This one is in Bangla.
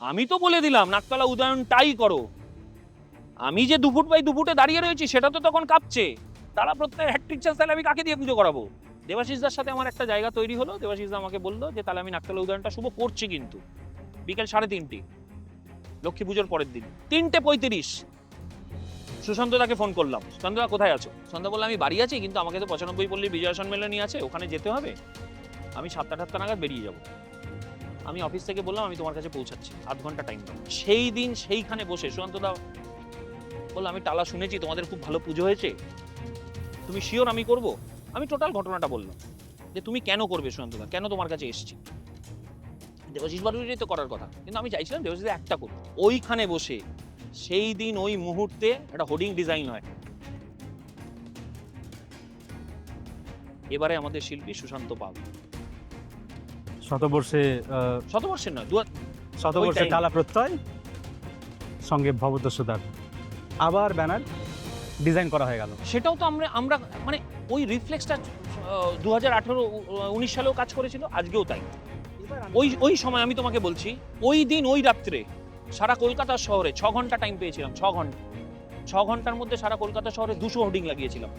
আমি তো বলে দিলাম, নাকতলা উদয়নটাই করো। আমি যে দু ফুট বাই দু ফুটে দাঁড়িয়ে রয়েছি, সেটা তো তখন কাঁপছে। তারা প্রত্যেক হ্যাট্রিক চান্স তাহলে আমি কাকে দিয়ে পুজো করাবো? দেবাশিসদার সাথে আমার একটা জায়গা তৈরি হলো, দেবাশিসদা আমাকে বলল যে, তাহলে আমি নাকতলা উদয়নটা শুভ করছি কিন্তু। বিকেল সাড়ে তিনটে, লক্ষ্মী পুজোর পরের দিন। তিনটে পঁয়ত্রিশ। সুশান্ত দাকে ফোন করলাম। সুশান্ত দা, কোথায় আছো? সুশান্ত বলল, আমি বাড়ি আছি, কিন্তু আমাকে তো পঁচানব্বই পল্লীর বিজয় সম্মেলনী আছে, ওখানে যেতে হবে। আমি সাতটা আটটা নাগাদ বেরিয়ে যাব। আমি অফিস থেকে বললাম, আমি তোমার কাছে পৌঁছাচ্ছি। আধ ঘণ্টা টাইম দাও। সেই দিন সেইখানে বসে, সুশান্ত দা বলল, আমি টালা শুনেছি, তোমাদের খুব ভালো পুজো হয়েছে। তুমি শিওর আমি করব? আমি টোটাল ঘটনাটা বললাম। যে তুমি কেন করবে, সুশান্ত দা? কেন তোমার কাছে এসছি? দেবাশিস বাড়িরই তো করার কথা। কিন্তু আমি চাইছিলাম দেবাশিস একটা করুক। ওইখানে বসে, সেই দিন ওই মুহূর্তে একটা হোর্ডিং ডিজাইন হয়। এবারে আমাদের শিল্পী সুশান্ত পাল। শতবর্ষে আহ, শতবর্ষের নয় দু শতবর্ষে. টালা প্রত্যয় সঙ্গে ভবতস্যদার আবার ব্যানার ডিজাইন করা হয়ে গেল। সেটাও তো আমরা আমরা মানে ওই রিফ্লেক্সটা দু হাজার আঠেরো উনিশ সালেও কাজ করেছিল আজকেও তাই। ওই ওই সময় আমি তোমাকে বলছি ওই দিন ওই রাত্রে সারা কলকাতা শহরে ছ ঘণ্টা টাইম পেয়েছিলাম ছ ঘণ্টা। ছ ঘণ্টার মধ্যে সারা কলকাতা শহরে দুশো হোর্ডিং লাগিয়েছিলাম।